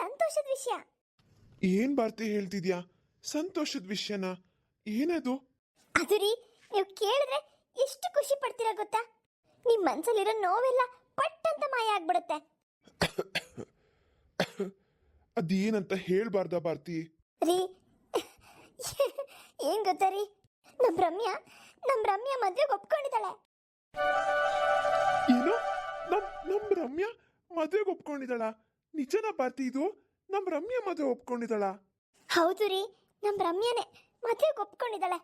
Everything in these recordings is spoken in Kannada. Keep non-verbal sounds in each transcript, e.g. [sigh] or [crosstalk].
ಸಂತೋಷದ ವಿಷಯ. ಏನ್ ಬರ್ತಿ ಹೇಳ್ತಿದ್ಯಾ? ಸಂತೋಷದ ವಿಷಯನ? ಏನದು? ಅದು ರೀ ನೀವು ಕೇಳಿದ್ರೆ ಎಷ್ಟು ಖುಷಿ ಪಡ್ತೀರಾ ಗೊತ್ತಾ? ನಿಮ್ ಮನ್ಸಲ್ಲಿರೋ ನೋವೆಲ್ಲ ಪಟ್ ಅಂತ ಮಾಯ ಆಗ್ಬಿಡುತ್ತೆ. ಅದೇನಂತ ಹೇಳ್ಬಾರ್ದ ಭಾರತಿ? ರೀ ಏನ್ ಗೊತ್ತಾ ರೀ? ನಮ್ ರಮ್ಯಾ ನಮ್ ರಮ್ಯಾ ಮದ್ವೆಗೆ ಒಪ್ಕೊಂಡಿದ್ದಾಳೆ. ಏನು? ನಮ್ ನಮ್ ರಮ್ಯಾ ಮದ್ವೆಗೆ ಒಪ್ಕೊಂಡಿದ್ದಾಳ? ನಿಜನಾ ಪಾರ್ತಿ ಇದು? ನಮ್ ರಮ್ಯ ಮದುವೆ ಒಪ್ಕೊಂಡಿದ್ದಾಳ? ಹೌದು ರೀ ನಮ್ ರಮ್ಯಾನೇ ಮದ್ವೆ ಒಪ್ಕೊಂಡಿದ್ದಾಳೆ.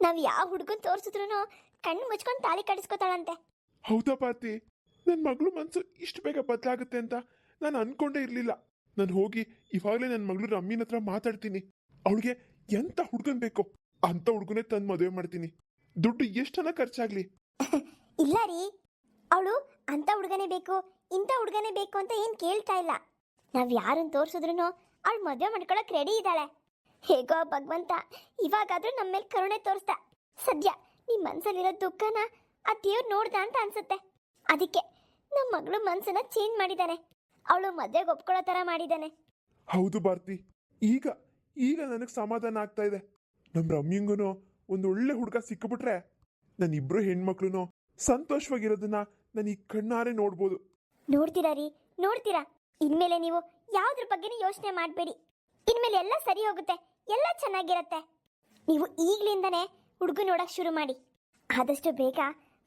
ನಾವ್ ಯಾವ ಹುಡುಗನ್ ತೋರ್ಸಿದ್ರು ಕಣ್ಣು ಮುಚ್ಕೊಂಡು ತಾಳಿ ಕಡಿಸ್ಕೊತಾಳಂತೆ ಹೌದಾ ಪಾರ್ತಿ? ನನ್ನ ಮಗಳು ಮನ್ಸು ಇಷ್ಟು ಬೇಗ ಬದಲಾಗುತ್ತೆ ಅಂತ ನಾನು ಅನ್ಕೊಂಡೇ ಇರ್ಲಿಲ್ಲ. ನಾನು ಹೋಗಿ ಇವಾಗ್ಲೇ ನನ್ನ ಮಗಳು ರಮ್ಮಿನ ಹತ್ರ ಮಾತಾಡ್ತೀನಿ. ಅವಳಿಗೆ ಎಂತ ಹುಡ್ಗನ್ ಬೇಕು? ಅಂತ ಹುಡುಗನೇ ತಂದು ಮದುವೆ ಮಾಡ್ತೀನಿ. ದುಡ್ಡು ಎಷ್ಟನ ಖರ್ಚಾಗ್ಲಿ? [laughs] ಇಲ್ಲ ರೀ ಅವಳು ಅಂತ ಹುಡುಗನೇ ಬೇಕು ಇಂಥ ಹುಡುಗನೇ ಬೇಕು ಅಂತ ಏನ್ ಕೇಳ್ತಾ ಇಲ್ಲ. ನಾವ್ ಯಾರನ್ನ ತೋರ್ಸಿದ್ರು ಅವಳು ಮದುವೆ ಮಾಡ್ಕೊಳಕ್ ರೆಡಿ ಇದ್ದಾಳೆ. ಹೇಗೋ ಭಗವಂತ ಇವಾಗಾದ್ರೂ ನಮ್ಮ ಮೇಲೆ ಕರುಣೆ ತೋರಿಸ್ದ ಸದ್ಯ ನಿಮ್ ಮನ್ಸಲ್ಲಿರೋ ದುಃಖನ ಆ ದೇವ್ರು ನೋಡ್ದ ಅಂತ ಅನ್ಸುತ್ತೆ. ಅದಕ್ಕೆ ನಮ್ಮ ಮಗಳು ಮನ್ಸನ್ನ ಚೇಂಜ್ ಮಾಡಿದಾನೆ ಅವಳು ಮದ್ವೆಗೆ ಒಪ್ಕೊಳ್ಳೋ ತರ ಮಾಡಿದಾನೆ. ಹೌದು ಭಾರತಿ. ಈಗ ಈಗ ನನಗೆ ಸಮಾಧಾನ ಆಗ್ತಾ ಇದೆ. ನಮ್ಮ ರಮ್ಯಂಗುನು ಒಂದು ಒಳ್ಳೆ ಹುಡುಗ ಸಿಕ್ಕಿಬಿಟ್ರೆ ಇಬ್ರು ಹೆಣ್ಮಕ್ಳು ಸಂತೋಷವಾಗಿರೋದನ್ನ ನಾನು ಈ ಕಣ್ಣಾರೆ ನೋಡ್ಬೋದು. ನೋಡ್ತೀರಾ ರೀ? ನೋಡ್ತೀರಾ? ಇನ್ಮೇಲೆ ನೀವು ಯಾವ್ದ್ರ ಬಗ್ಗೆನೂ ಯೋಚನೆ ಮಾಡಬೇಡಿ. ಇನ್ಮೇಲೆ ಎಲ್ಲ ಸರಿ ಹೋಗುತ್ತೆ ಎಲ್ಲ ಚೆನ್ನಾಗಿರತ್ತೆ. ನೀವು ಈಗಲಿಂದನೇ ಹುಡುಗ ನೋಡಕ್ ಶುರು ಮಾಡಿ. ಆದಷ್ಟು ಬೇಗ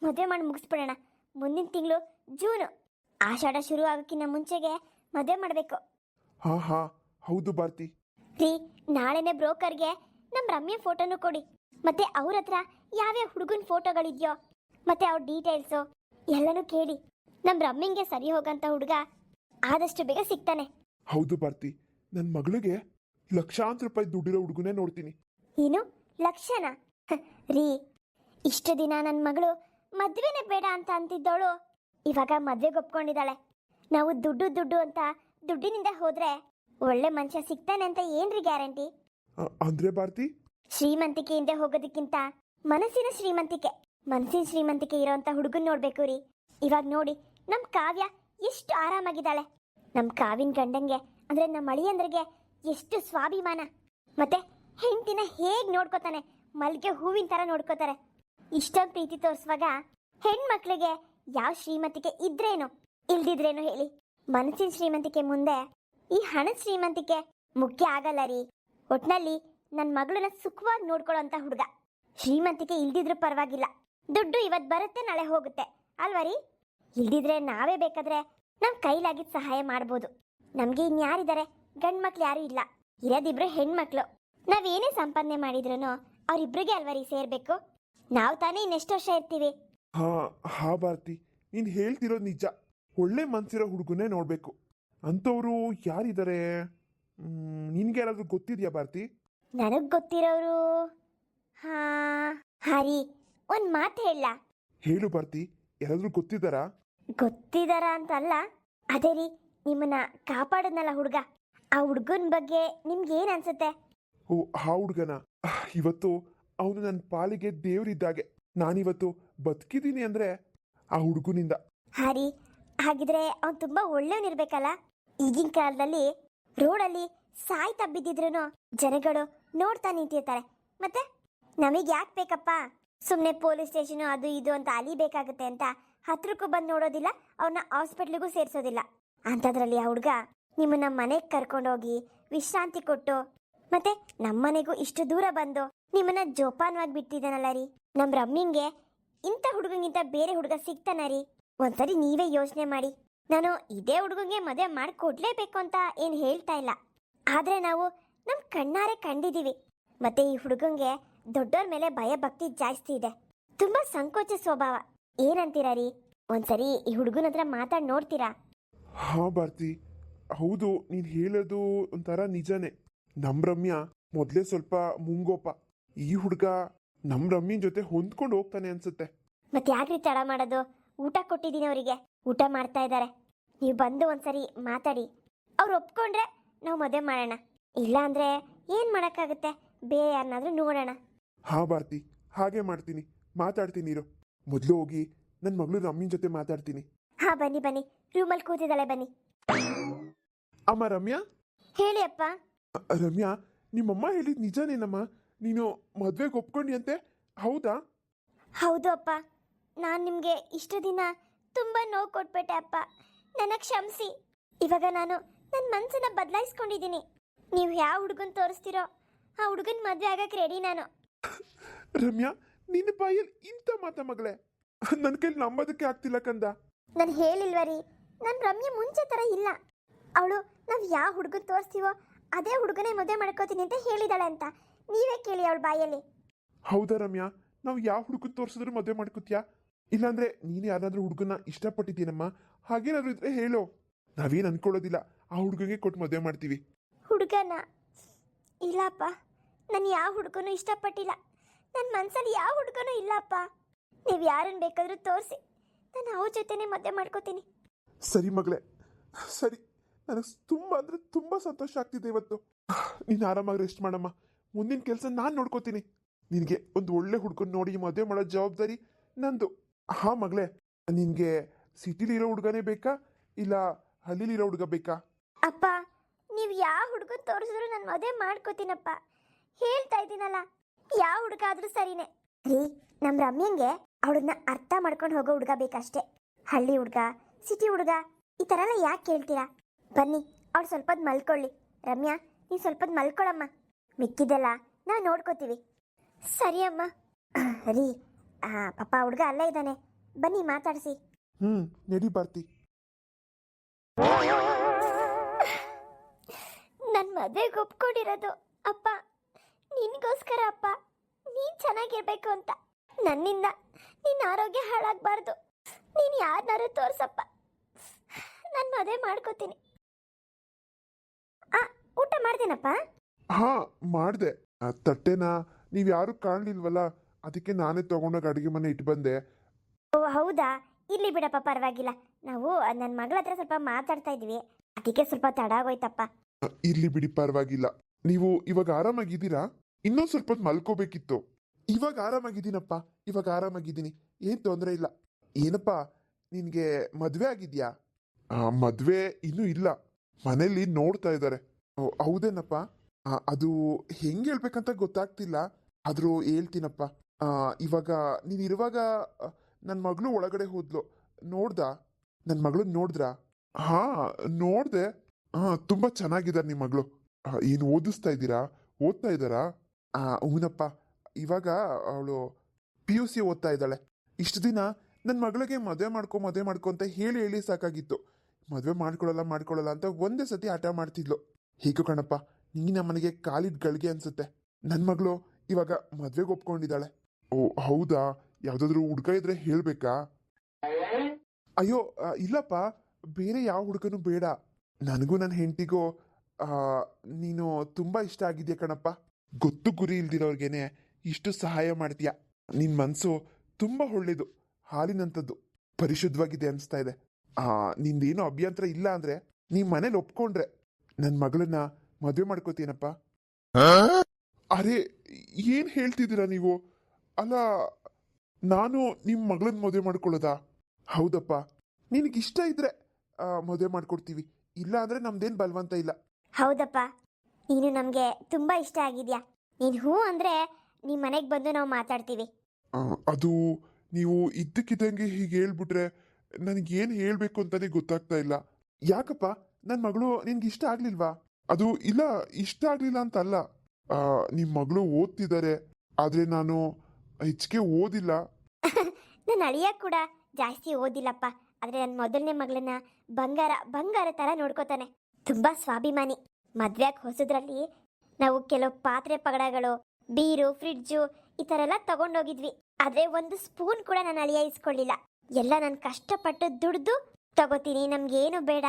ಮದುವೆ ಮಾಡಿ ಮುಗಿಸ್ಬಿಡೋಣ. ಮುಂದಿನ ತಿಂಗಳು ಜೂನು ಆಷಾಢ ಶುರು ಆಗೋಕ್ಕಿಂತ ಮುಂಚೆಗೆ ಮದುವೆ ಮಾಡಬೇಕು. ಹಾ ಹಾ ಹೌದು ಭಾರತಿ. ರೀ ನಾಳೆನೆ ಬ್ರೋಕರ್ಗೆ ನಮ್ಮ ರಮ್ಯ ಫೋಟೋನು ಕೊಡಿ. ಮತ್ತೆ ಅವ್ರ ಹತ್ರ ಯಾವ್ಯಾವ ಹುಡುಗನ ಫೋಟೋಗಳಿದ್ಯೋ ಮತ್ತೆ ಅವ್ರ ಡೀಟೇಲ್ಸು ಎಲ್ಲನೂ ಕೇಳಿ. ನಮ್ಮ ರಮ್ಯಂಗೆ ಸರಿ ಹೋಗಂತ ಹುಡುಗ ಆದಷ್ಟು ಬೇಗ ಸಿಗ್ತಾನೆ. ಹೌದು ಭಾರತಿ ನನ್ನ ಮಗಳಿಗೆ ಲಕ್ಷಾಂತರ ರೂಪಾಯಿ ದುಡ್ಡಿರೋ ಹುಡುಗನೇ ನೋಡ್ತೀನಿ. ಏನು? ಲಕ್ಷಣ ರೀ. ಇಷ್ಟು ದಿನ ನನ್ನ ಮಗಳು ಮದ್ವೆನೇ ಬೇಡ ಅಂತ ಅಂತಿದ್ದವಳು. ಇವಾಗ ಮದ್ವೆಗೆ ಒಪ್ಕೊಂಡಿದ್ದಾಳೆ. ನಾವು ದುಡ್ಡು ದುಡ್ಡು ಅಂತ ದುಡ್ಡಿನಿಂದ ಹೋದ್ರೆ ಒಳ್ಳೆ ಮನುಷ್ಯ ಸಿಗ್ತಾನೆ ಅಂತ ಏನ್ರಿ ಗ್ಯಾರಂಟಿ? ಅಂದ್ರೆ ಭಾರತಿ? ಶ್ರೀಮಂತಿಕೆಯಿಂದ ಹೋಗೋದಕ್ಕಿಂತ ಮನಸ್ಸಿನ ಶ್ರೀಮಂತಿಕೆ ಮನಸ್ಸಿನ ಶ್ರೀಮಂತಿಕೆ ಇರೋಂತ ಹುಡುಗನ್ ನೋಡ್ಬೇಕು ರೀ. ಇವಾಗ ನೋಡಿ ನಮ್ ಕಾವ್ಯ ಎಷ್ಟು ಆರಾಮಾಗಿದ್ದಾಳೆ. ನಮ್ಮ ಕಾವಿನ ಗಂಡಂಗೆ, ಅಂದ್ರೆ ನಮ್ಮ ಅಳಿಯಂದ್ರಿಗೆ ಎಷ್ಟು ಸ್ವಾಭಿಮಾನ. ಮತ್ತೆ ಹೆಂಡತಿನ ಹೇಗ್ ನೋಡ್ಕೋತಾನೆ ಮಲ್ಲಿಗೆ ಹೂವಿನ ತರ ನೋಡ್ಕೋತಾರೆ. ಇಷ್ಟೊಂದು ಪ್ರೀತಿ ತೋರಿಸುವಾಗ ಹೆಣ್ಮಕ್ಳಿಗೆ ಯಾವ ಶ್ರೀಮಂತಿಕೆ ಇದ್ರೇನು? ಇಲ್ದಿದ್ರೇನು ಹೇಳಿ. ಮನಸ್ಸಿನ ಶ್ರೀಮಂತಿಕೆ ಮುಂದೆ, ಈ ಹಣದ ಶ್ರೀಮಂತಿಕೆ ಮುಖ್ಯ ಆಗಲ್ಲ ರೀ. ಒಟ್ನಲ್ಲಿ ನನ್ನ ಮಗಳನ್ನ ಸುಖವಾಗಿ ನೋಡ್ಕೊಳ್ಳೋಂಥ ಹುಡುಗ. ಶ್ರೀಮಂತಿಕೆ ಇಲ್ದಿದ್ರೂ ಪರವಾಗಿಲ್ಲ. ದುಡ್ಡು ಇವತ್ತು ಬರುತ್ತೆ, ನಾಳೆ ಹೋಗುತ್ತೆ. ಅಲ್ವಾ ರೀ? ಇಲ್ದಿದ್ರೆ ನಾವೇ ಬೇಕಾದ್ರೆ ನಮ್ಮ ಕೈಲಾಗಿದ್ದ ಸಹಾಯ ಮಾಡ್ಬೋದು. ನಮಗೆ ಇನ್ಯಾರಿದ್ದಾರೆ ಗಂಡು ಮಕ್ಳು ಯಾರೂ ಇಲ್ಲ. ಇರೋದಿಬ್ರು ಹೆಣ್ಮಕ್ಳು. ನಾವೇನೇ ಸಂಪಾದನೆ ಮಾಡಿದ್ರು ಅವ್ರಿಬ್ರಿಗೆ ಅಲ್ವರಿ ರೀ ಸೇರ್ಬೇಕು? ನಾವು ತಾನೇ ಇನ್ನೆಷ್ಟು ವರ್ಷ ಇರ್ತೀವಿ? ಹಾ ಹಾ ಭಾರತಿ. ನೀನು ಹೇಳ್ತಿರೋದು ನಿಜ. ಒಳ್ಳೆ ಮನ್ಸಿರೋ ಹುಡುಗನೇ ನೋಡಬೇಕು. ಅಂತವ್ರು ಯಾರಿದ್ದಾರೆ ನಿನ್ಗೆ ಯಾರಾದ್ರೂ ಗೊತ್ತಿದ್ಯಾ ಭಾರತಿ? ನನಗ್ ಗೊತ್ತಿರೋರು ಹಾ ಹರಿ ಒಂದ್ ಮಾತು ಹೇಳ ಹೇಳು ಭಾರತಿ. ಯಾರಾದ್ರೂ ಗೊತ್ತಿದ್ದಾರಾ? ಗೊತ್ತಿದಾರ ಅಂತಲ್ಲ? ಅದೇ ರೀ ನಿಮ್ಮನ್ನ ಕಾಪಾಡದ್ನಲ್ಲ ಹುಡುಗ. ಆ ಹುಡುಗನ ಬಗ್ಗೆ ನಿಮ್ಗೆ ಏನ್ ಅನ್ಸುತ್ತೆ? ಓ ಆ ಹುಡುಗನ? ಇವತ್ತು ಅವನು ನನ್ನ ಪಾಲಿಗೆ ದೇವರಿದ್ದಾಗೆ. ನಾನಿವತ್ತು ಬದುಕಿದ್ದೀನಿ ಅಂದ್ರೆ ಆ ಹುಡುಗನಿಂದ. ಹಾರಿ ಹಾಗಿದ್ರೆ ಅವ್ನು ತುಂಬಾ ಒಳ್ಳೆಯವನಿರ್ಬೇಕಲ್ಲ ಈಗಿನ ಕಾಲದಲ್ಲಿ ರೋಡಲ್ಲಿ ಸಾಯ್ ತಬ್ಬಿದ್ದಿದ್ರು ಜನಗಳು ನೋಡ್ತಾ ನಿಂತಿರ್ತಾರೆ. ಮತ್ತೆ ನಮಗೆ ಯಾಕೆ ಬೇಕಪ್ಪ? ಸುಮ್ಮನೆ ಪೊಲೀಸ್ ಸ್ಟೇಷನ್ ಅದು ಇದು ಅಂತ ಅಲಿಬೇಕಾಗುತ್ತೆ ಅಂತ ಹತ್ರಕ್ಕೂ ಬಂದು ನೋಡೋದಿಲ್ಲ ಅವನ್ನ ಹಾಸ್ಪಿಟ್ಲಿಗೂ ಸೇರಿಸೋದಿಲ್ಲ. ಅಂಥದ್ರಲ್ಲಿ ಆ ಹುಡ್ಗ ನಿಮ್ಮನ್ನ ಮನೆಗೆ ಕರ್ಕೊಂಡೋಗಿ ವಿಶ್ರಾಂತಿ ಕೊಟ್ಟು ಮತ್ತೆ ನಮ್ಮನೆಗೂ ಇಷ್ಟು ದೂರ ಬಂದು ನಿಮ್ಮನ್ನ ಜೋಪಾನವಾಗಿ ಬಿಟ್ಟಿದ್ದಾನಲ್ಲ ರೀ. ನಮ್ಮ ರಮ್ಮಿಂಗೆ ಇಂಥ ಹುಡುಗಂಗಿಂತ ಬೇರೆ ಹುಡುಗ ಸಿಗ್ತಾನ ರೀ. ಒಂದ್ಸರಿ ನೀವೇ ಯೋಚನೆ ಮಾಡಿ. ನಾನು ಇದೇ ಹುಡುಗಂಗೆ ಮದುವೆ ಮಾಡಿಕೊಡ್ಲೇಬೇಕು ಅಂತ ಏನ್ ಹೇಳ್ತಾ ಇಲ್ಲ. ಆದ್ರೆ ನಾವು ನಮ್ ಕಣ್ಣಾರೆ ಕಂಡಿದೀವಿ. ಮತ್ತೆ ಈ ಹುಡುಗಂಗೆ ದೊಡ್ಡೋರ್ ಮೇಲೆ ಭಯ ಭಕ್ತಿ ಜಾಸ್ತಿ ಇದೆ. ತುಂಬಾ ಸಂಕೋಚ ಸ್ವಭಾವ. ಏನಂತೀರಾ ರೀ? ಒಂದ್ಸರಿ ಈ ಹುಡುಗನ ಹತ್ರ ಮಾತಾಡಿ ನೋಡ್ತೀರಾ? ಹಾ ಭಾರತಿ. ಹೌದು ನೀನು ಹೇಳೋದು ಒಂಥರ ನಿಜನೇ. ನಮ್ ರಮ್ಯ ಮೊದ್ಲೇ ಸ್ವಲ್ಪ ಮುಂಗೋಪ. ಈ ಹುಡುಗ ನಮ್ ರಮ್ಯನ್ ಜೊತೆ ಹೊಂದ್ಕೊಂಡು ಹೋಗ್ತಾನೆ ಅನ್ಸುತ್ತೆ. ಮತ್ತೆ ಯಾಕ್ರಿ ತಡ ಮಾಡೋದು? ಊಟ ಕೊಟ್ಟಿದ್ದೀನಿ ಅವರಿಗೆ. ಊಟ ಮಾಡ್ತಾ ಇದ್ದಾರೆ ನೀವು ಬಂದು ಒಂದ್ಸರಿ ಮಾತಾಡಿ. ಅವ್ರು ಒಪ್ಕೊಂಡ್ರೆ ನಾವು ಮದುವೆ ಮಾಡೋಣ. ಇಲ್ಲ ಅಂದ್ರೆ ಏನ್ ಮಾಡಕ್ಕಾಗುತ್ತೆ? ಬೇರೆ ಯಾರನ್ನಾದ್ರೂ ನೋಡೋಣ. ಹಾ ಭಾರತಿ. ಹಾಗೆ ಮಾಡ್ತೀನಿ. ಮಾತಾಡ್ತೀನಿ ಇರು. ಮೊದಲು ಹೋಗಿ ನನ್ನ ಮಗಳು ರಮ್ಯನ್ ಜೊತೆ ಮಾತಾಡ್ತೀನಿ. ಹಾ ಬನ್ನಿ ಬನ್ನಿ. ರೂಮಲ್ಲಿ ಕೂತಿದ್ದಾಳೆ ಬನ್ನಿ. ಅಮ್ಮ ರಮ್ಯಾ? ಹೇಳಿ ಅಪ್ಪ. ರಮ್ಯಾ ನಿಮ್ಮಮ್ಮ ಹೇಳಿದ್ ನಿಜನೇನಮ್ಮ? ನೀನು ಮದ್ವೆಗೆ ಒಪ್ಕೊಂಡಿಯಂತೆ? ಹೌದಾ? ಹೌದು ಅಪ್ಪ. ನಾನು ನಿಮಗೆ ಇಷ್ಟು ದಿನ ತುಂಬ ನೋವು ಕೊಟ್ಬಿಟ್ಟೆ ಅಪ್ಪ. ನನ್ನ ಕ್ಷಮಿಸಿ. ಇವಾಗ ನಾನು ನನ್ನ ಮನಸ್ಸನ್ನ ಬದಲಾಯಿಸ್ಕೊಂಡಿದ್ದೀನಿ. ನೀವು ಯಾವ ಹುಡುಗನ್ ತೋರಿಸ್ತೀರೋ ಆ ಹುಡುಗನ ಮದುವೆ ಆಗಕ್ಕೆ ರೆಡಿ ನಾನು. ರಮ್ಯಾ ನಿನ್ನ ಬಾಯಲ್ಲಿ ಇಂಥ ಮಾತ ಮಗಳೇ. [laughs] ನನ್ನ ಕೈಲಿ ನಂಬೋದಕ್ಕೆ ಆಗ್ತಿಲ್ಲ ಕಂದ. ನಾನು ಹೇಳಿಲ್ವ ರೀ? ನನ್ನ ರಮ್ಯ ಮುಂಚೆ ಥರ ಇಲ್ಲ. ಅವಳು ನಾವು ಯಾವ ಹುಡುಗನ ತೋರಿಸ್ತೀವೋ ಅದೇ ಹುಡುಗನೇ ಮದುವೆ ಮಾಡ್ಕೋತೀನಿ ಅಂತ ಹೇಳಿದಾಳೆ ಅಂತ. ನೀವೇ ಕೇಳಿ ಅವಳ ಬಾಯಲ್ಲಿ. ಹೌದಾ ರಮ್ಯಾ? ನಾವು ಯಾವ ಹುಡುಗನ್ ತೋರಿಸಿದ್ರು ಮದುವೆ ಮಾಡ್ಕೋತೀಯಾ? ಇಲ್ಲಾಂದ್ರೆ ನೀನು ಯಾರಾದ್ರೂ ಹುಡುಗನ ಇಷ್ಟಪಟ್ಟಿದ್ದೀನಮ್ಮ? ಹಾಗೇನಾದ್ರೂ ಇದ್ರೆ ಹೇಳು. ನಾವೇನು ಅನ್ಕೊಳ್ಳೋದಿಲ್ಲ. ಆ ಹುಡುಗಗೆ ಕೊಟ್ಟು ಮದುವೆ ಮಾಡ್ತೀವಿ. ಹುಡುಗನ? ಇಲ್ಲಪ್ಪ. ನಾನು ಯಾವ ಹುಡುಗನೂ ಇಷ್ಟಪಟ್ಟಿಲ್ಲ. ನನ್ನ ಮನಸ್ಸಲ್ಲಿ ಯಾವ ಹುಡುಗನೂ ಇಲ್ಲಪ್ಪ. ನೀವು ಯಾರನ್ನು ಬೇಕಾದರೂ ತೋರಿಸಿ. ನಾನು ಅವ್ರ ಜೊತೆನೇ ಮದುವೆ ಮಾಡ್ಕೋತೀನಿ. ಸರಿ ಮಗಳೇ. ಸರಿ. ನನಗೆ ತುಂಬ ಅಂದ್ರೆ ತುಂಬ ಸಂತೋಷ ಆಗ್ತಿದೆ ಇವತ್ತು. ನೀನು ಆರಾಮಾಗಿ ರೆಸ್ಟ್ ಮಾಡಮ್ಮ. ಮುಂದಿನ ಕೆಲಸ ನಾನು ನೋಡ್ಕೋತೀನಿ. ನಿನಗೆ ಒಂದು ಒಳ್ಳೆ ಹುಡುಗನ ನೋಡಿ ಮದುವೆ ಮಾಡೋ ಜವಾಬ್ದಾರಿ ನಂದು. ಹಾ ಮಗಳೇ. ನಿನಗೆ ಸಿಟಿಲಿರೋ ಹುಡುಗನೇ ಬೇಕಾ? ಇಲ್ಲ ಹಳ್ಳಿಲಿರೋ ಹುಡುಗ ಬೇಕಾ? ಅಪ್ಪ ನೀವು ಯಾವ ಹುಡುಗನ ತೋರಿಸಿದ್ರು ನಾನು ಮದುವೆ ಮಾಡ್ಕೋತೀನಪ್ಪ. ಹೇಳ್ತಾ ಇದ್ದೀನಲ್ಲ ಯಾವ ಹುಡುಗ ಆದರೂ ಸರಿನೇ. ರೀ ನಮ್ಮ ರಮ್ಯಂಗೆ ಅವಳನ್ನ ಅರ್ಥ ಮಾಡ್ಕೊಂಡು ಹೋಗೋ ಹುಡುಗ ಬೇಕಷ್ಟೇ. ಹಳ್ಳಿ ಹುಡುಗ ಸಿಟಿ ಹುಡುಗ ಈ ಥರ ಎಲ್ಲ ಯಾಕೆ ಕೇಳ್ತೀರಾ? ಬನ್ನಿ ಅವಳು ಸ್ವಲ್ಪ ಮಲ್ಕೊಳ್ಳಿ. ರಮ್ಯಾ ನೀನು ಸ್ವಲ್ಪ ಮಲ್ಕೊಳ್ಳಮ್ಮ ಮಲ್ಕೊಳಮ್ಮ. ಮಿಕ್ಕಿದೆಲ್ಲ ನಾವು ನೋಡ್ಕೋತೀವಿ. ಸರಿ ಅಮ್ಮ. ರೀ ಪಪ್ಪ ಪಾಪ ಹುಡುಗ ಅಲ್ಲೇ ಇದ್ದಾನೆ. ಬನ್ನಿ ಮಾತಾಡಿಸಿ. ಹ್ಮ್ ನಡಿ ಬರ್ತಿ. ನನ್ನ ಮದುವೆಗೆ ಒಪ್ಕೊಂಡಿರೋದು ಅಪ್ಪ. ನಿನಗೋಸ್ಕರ ಅಪ್ಪ. ನೀನು ಚೆನ್ನಾಗಿರ್ಬೇಕು ಅಂತ. ನನ್ನಿಂದ. ನಿನ್ನ ಆರೋಗ್ಯ ಹಾಳಾಗಬಾರ್ದು. ನೀನು ಯಾರನ್ನಾರು ತೋರ್ಸಪ್ಪ. ನಾನು ಮದುವೆ ಮಾಡ್ಕೋತೀನಿ. ಆ ಊಟ ಮಾಡ್ದೇನಪ್ಪ? ಹಾ ಮಾಡ್ದೆ. ತಟ್ಟೆನ ನೀವ್ ಯಾರು ಕಾಣ್ಲಿಲ್ವಲ್ಲ? ಅದಕ್ಕೆ ನಾನೇ ತಗೊಂಡೋಗಿ ಅಡುಗೆ ಮನೆ ಇಟ್ಟು ಬಂದೆ. ಓ ಹೌದಾ? ಇಲ್ಲಿ ಬಿಡಪ್ಪ ಪರವಾಗಿಲ್ಲ. ನಾವು ನನ್ನ ಮಗಳ ಹತ್ರ ಸ್ವಲ್ಪ ಮಾತಾಡ್ತಾ ಇದ್ವಿ. ಅದಕ್ಕೆ ಸ್ವಲ್ಪ ತಡ ಆಗೋಯ್ತಪ್ಪ. ಅ, ಇರ್ಲಿ ಬಿಡಿ ಪರವಾಗಿಲ್ಲ. ನೀವು ಇವಾಗ ಆರಾಮಾಗಿದ್ದೀರಾ? ಇನ್ನೊಂದ್ ಸ್ವಲ್ಪ ಹೊತ್ತು ಮಲ್ಕೋಬೇಕಿತ್ತು. ಇವಾಗ ಆರಾಮಾಗಿದ್ದೀನಪ್ಪ, ಇವಾಗ ಆರಾಮಾಗಿದ್ದೀನಿ. ಏನ್ ತೊಂದರೆ ಇಲ್ಲ. ಏನಪ್ಪ, ನಿನಗೆ ಮದುವೆ ಆಗಿದ್ಯಾ? ಮದ್ವೆ ಇನ್ನೂ ಇಲ್ಲ. ಮನೇಲಿ ನೋಡ್ತಾ ಇದ್ದಾರೆ. ಹೌದೇನಪ್ಪ? ಅದು ಹೆಂಗೆ ಹೇಳ್ಬೇಕಂತ ಗೊತ್ತಾಗ್ತಿಲ್ಲ. ಆದರೂ ಹೇಳ್ತೀನಪ್ಪ. ಇವಾಗ ನೀನ್ ಇರುವಾಗ ನನ್ನ ಮಗಳು ಒಳಗಡೆ ಹೋದ್ಲು. ನೋಡ್ದ? ನನ್ನ ಮಗಳು ನೋಡಿದ್ರಾ? ಹಾ, ನೋಡ್ದೆ. ಹಾಂ ತುಂಬಾ ಚೆನ್ನಾಗಿದ್ದಾರೆ ನಿಮ್ಮ ಮಗಳು. ಏನು ಓದಿಸ್ತಾ ಇದ್ದೀರಾ? ಓದ್ತಾ ಇದ್ದಾರಾ? ಹೂನಪ್ಪ ಇವಾಗ ಅವಳು ಪಿ ಯು ಸಿ ಓದ್ತಾ ಇದ್ದಾಳೆ. ಇಷ್ಟು ದಿನ ನನ್ನ ಮಗಳಿಗೆ ಮದುವೆ ಮಾಡ್ಕೊ ಮದುವೆ ಮಾಡ್ಕೊ ಅಂತ ಹೇಳಿ ಹೇಳಿ ಸಾಕಾಗಿತ್ತು. ಮದುವೆ ಮಾಡ್ಕೊಳ್ಳಲ್ಲ ಮಾಡ್ಕೊಳ್ಳಲ್ಲ ಅಂತ ಒಂದೇ ಸತಿ ಹಠ ಮಾಡ್ತಿದ್ಲು. ಹೀಗೂ ಕಣಪ್ಪ ನಿನ್ನ ನಮ್ಮನೆಗೆ ಕಾಲಿದ್ ಗಳಿಗೆ ಅನ್ಸುತ್ತೆ. ನನ್ನ ಮಗಳು ಇವಾಗ ಮದ್ವೆಗೆ ಒಪ್ಕೊಂಡಿದ್ದಾಳೆ. ಓ, ಹೌದಾ? ಯಾವ್ದಾದ್ರು ಹುಡ್ಗ ಇದ್ರೆ ಹೇಳ್ಬೇಕಾ? ಅಯ್ಯೋ ಇಲ್ಲಪ್ಪ. ಬೇರೆ ಯಾವ ಹುಡುಗನೂ ಬೇಡ. ನನಗೂ ನನ್ನ ಹೆಂಡತಿಗೂ ನೀನು ತುಂಬಾ ಇಷ್ಟ ಆಗಿದೆಯಾ ಕಣಪ್ಪ? ಗೊತ್ತು ಗುರಿ ಇಲ್ದಿರೋರ್ಗೆನೆ. ಇಷ್ಟು ಸಹಾಯ ಮಾಡ್ತೀಯ? ನಿನ್ ಮನ್ಸು ತುಂಬಾ ಒಳ್ಳೇದು. ಹಾಲಿನಂಥದ್ದು ಪರಿಶುದ್ಧವಾಗಿದೆ ಅನಿಸ್ತಾ ಇದೆ. ಆ ನಿಂದೇನು ಅಭ್ಯಂತರ ಇಲ್ಲ ಅಂದ್ರೆ ನೀ ಮನೇಲಿ ಒಪ್ಕೊಂಡ್ರೆ ನನ್ನ ಮಗಳನ್ನ ಮದುವೆ ಮಾಡ್ಕೋತೀನಪ್ಪ. ಅರೆ ಏನ್ ಹೇಳ್ತಿದ್ದೀರಾ ನೀವು? ಅಲ್ಲ ನಾನು ನಿಮ್ಮ ಮಗಳನ್ನ ಮದುವೆ ಮಾಡ್ಕೊಳ್ಳೋದಾ? ಹೌದಪ್ಪ. ನಿನಗಿಷ್ಟ ಇದ್ರೆ ಮದುವೆ ಮಾಡ್ಕೊಡ್ತೀವಿ. ಇಲ್ಲ ಅಂದ್ರೆ ನಮ್ದೇನ್ ಬಲವಂತ ಇಲ್ಲ. ಹೌದಪ್ಪ. ನೀನು ನಮಗೆ ತುಂಬಾ ಇಷ್ಟ ಆಗಿದ್ಯಾ? ನೀನು ಹೂ ಅಂದರೆ ನಿಮ್ಮ ಮನೆಗೆ ಬಂದು ನಾವು ಮಾತಾಡ್ತೀವಿ. ಆ, ಅದು ನೀವು ಇದ್ದಕ್ಕಿದ್ದಂಗೆ ಹೀಗೆ ಹೇಳ್ಬಿಟ್ರೆ ಏನು ಹೇಳ್ಬೇಕು ಅಂತಾನೆ ಗೊತ್ತಾಗ್ತಾ ಇಲ್ಲ. ಯಾಕಪ್ಪ? ನನ್ನ ಮಗಳು ನಿನ್ಗೆ ಇಷ್ಟ ಆಗ್ಲಿಲ್ವಾ? ಅದು ಇಲ್ಲ ಇಷ್ಟ ಆಗ್ಲಿಲ್ಲ ಅಂತ ಅಲ್ಲ ಆ, ನಿಮ್ ಮಗಳು ಓದ್ತಿದ್ದಾರೆ ಆದ್ರೆ ನಾನು ಹೆಚ್ಚಿಗೆ ಓದಿಲ್ಲ. [laughs] ನನ್ನ ಅಳಿಯ ಕೂಡ ಜಾಸ್ತಿ ಓದಿಲ್ಲಪ್ಪ. ಆದರೆ ನನ್ನ ಮೊದಲನೇ ಮಗಳನ್ನ ಬಂಗಾರ ಬಂಗಾರ ಥರ ನೋಡ್ಕೋತಾನೆ. ತುಂಬ ಸ್ವಾಭಿಮಾನಿ. ಮದ್ವೆ ಹೊಸದ್ರಲ್ಲಿ ನಾವು ಕೆಲವು ಪಾತ್ರೆ ಪಗಡಗಳು ಬೀರು, ಫ್ರಿಡ್ಜು, ಈ ಥರ ಎಲ್ಲ ತಗೊಂಡೋಗಿದ್ವಿ. ಆದರೆ ಒಂದು ಸ್ಪೂನ್ ಕೂಡ ನಾನು ಅಳಿಯ ಇಸ್ಕೊಳ್ಳಿಲ್ಲ. ಎಲ್ಲ ನಾನು ಕಷ್ಟಪಟ್ಟು ದುಡ್ದು ತಗೋತೀನಿ, ನಮ್ಗೇನು ಬೇಡ,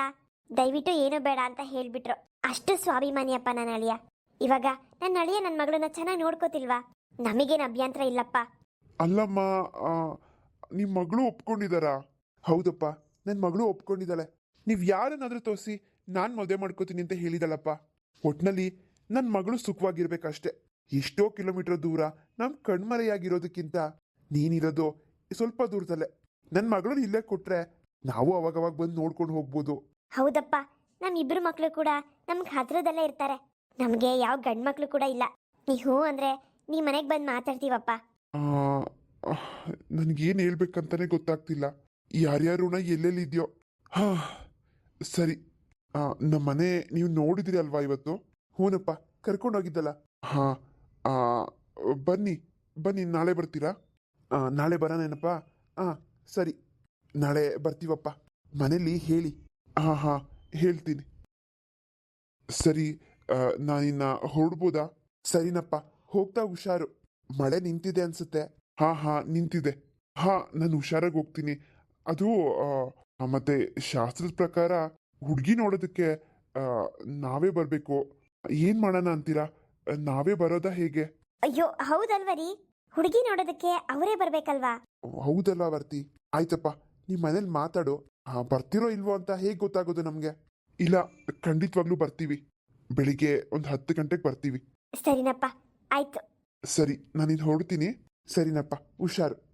ದಯವಿಟ್ಟು ಏನು ಬೇಡ ಅಂತ ಹೇಳ್ಬಿಟ್ರು. ಅಷ್ಟು ಸ್ವಾಭಿಮಾನಿಯಪ್ಪ ನನ್ನ ಅಳಿಯ. ಇವಾಗ ನನ್ನ ಅಳಿಯ ನನ್ನ ಮಗಳನ್ನ ಚೆನ್ನಾಗಿ ನೋಡ್ಕೋತಿಲ್ವಾ? ನಮಗೇನು ಅಭ್ಯಂತರ ಇಲ್ಲಪ್ಪ. ಅಲ್ಲಮ್ಮ ನಿಮ್ಮ ನಿಮ್ ಮಗಳು ಒಪ್ಕೊಂಡಿದಾರಾ? ಹೌದಪ್ಪ ನನ್ನ ಮಗಳು ಒಪ್ಕೊಂಡಿದ್ದಾಳೆ ನೀವು ಯಾರನ್ನಾದ್ರೂ ತೋರಿಸಿ ನಾನು ಮದುವೆ ಮಾಡ್ಕೋತೀನಿ ಅಂತ ಹೇಳಿದಳಪ್ಪ. ಒಟ್ನಲ್ಲಿ ನನ್ನ ಮಗಳು ಸುಖವಾಗಿರ್ಬೇಕಷ್ಟೆ. ಎಷ್ಟೋ ಕಿಲೋಮೀಟರ್ ದೂರ ನಮ್ಮ ಕಣ್ಮರೆಯಾಗಿರೋದಕ್ಕಿಂತ ನೀನಿರೋದು ಸ್ವಲ್ಪ ದೂರದಲ್ಲೇ. ನನ್ನ ಮಗಳನ್ನ ಇಲ್ಲೇ ಕೊಟ್ರೆ ನಾವು ಅವಾಗವಾಗ ಬಂದು ನೋಡ್ಕೊಂಡು ಹೋಗ್ಬೋದು. ಹೌದಪ್ಪ. ನಮ್ಮ ಇಬ್ರು ಮಕ್ಕಳು ಕೂಡ ನಮ್ಗೆ ಹತ್ರದಲ್ಲೇ ಇರ್ತಾರೆ. ನಮಗೆ ಯಾವ ಗಂಡು ಮಕ್ಕಳು ಕೂಡ ಇಲ್ಲ. ನೀ ಹ್ಞೂ ಅಂದ್ರೆ ನೀ ಮನೆಗೆ ಬಂದು ಮಾತಾಡ್ತೀವಪ್ಪ. ನನಗೇನು ಹೇಳ್ಬೇಕಂತಾನೆ ಗೊತ್ತಾಗ್ತಿಲ್ಲ. ಯಾರ್ಯಾರು ಋಣ ಎಲ್ಲೆಲ್ಲಿ ಇದೆಯೋ. ಹಾ ಸರಿ. ನಮ್ಮ ಮನೆ ನೀವು ನೋಡಿದಿರಿ ಅಲ್ವಾ ಇವತ್ತು? ಹೂನಪ್ಪ ಕರ್ಕೊಂಡೋಗಿದ್ದಲ್ಲ. ಹಾ ಬನ್ನಿ ಬನ್ನಿ, ನಾಳೆ ಬರ್ತೀರಾ? ನಾಳೆ ಬರೋಣೇನಪ್ಪ? ಹಾಂ ಸರಿ. ನಾಳೆ ಬರ್ತೀವಪ್ಪ. ಮನೇಲಿ ಹೇಳಿ. ಹಾಂ ಹಾಂ, ಹೇಳ್ತೀನಿ. ಸರಿ ನಾನಿನ್ನ ಹೊರಡ್ಬೋದಾ? ಸರಿನಪ್ಪ. ಹೋಗ್ತಾ ಹುಷಾರು. ಮಳೆ ನಿಂತಿದೆ ಅನ್ಸುತ್ತೆ. ಹಾಂ ಹಾಂ, ನಿಂತಿದೆ. ಹಾ, ನಾನು ಹುಷಾರಾಗಿ ಹೋಗ್ತೀನಿ. ಅದು ಮತ್ತೆ ಶಾಸ್ತ್ರದ ಪ್ರಕಾರ ಹುಡುಗಿ ನೋಡೋದಕ್ಕೆ ನಾವೇ ಬರಬೇಕು. ಏನು ಮಾಡೋಣ ಅಂತೀರಾ? ನಾವೇ ಬರೋದಾ ಹೇಗೆ? ಅಯ್ಯೋ ಹೌದಲ್ವ ರೀ ಹುಡುಗಿ ನೋಡೋದಕ್ಕೆ ಅವರೇ ಬರ್ಬೇಕಲ್ವಾ? ಹೌದಲ್ವ ವರ್ತಿ. ಆಯ್ತಪ್ಪ ನಿಮ್ಮ ಮನೇಲಿ ಮಾತಾಡು. ಆ, ಬರ್ತಿರೋ ಇಲ್ವೋ ಅಂತ ಹೇಗೆ ಗೊತ್ತಾಗೋದು ನಮಗೆ? ಇಲ್ಲ ಖಂಡಿತವಾಗ್ಲೂ ಬರ್ತೀವಿ. ಬೆಳಿಗ್ಗೆ ಒಂದು ಹತ್ತು ಗಂಟೆಗೆ ಬರ್ತೀವಿ. ಸರಿನಪ್ಪ ಆಯ್ತು. ಸರಿ ನಾನಿದ್ ಹೊರಡ್ತೀನಿ. ಸರಿನಪ್ಪ ಹುಷಾರು.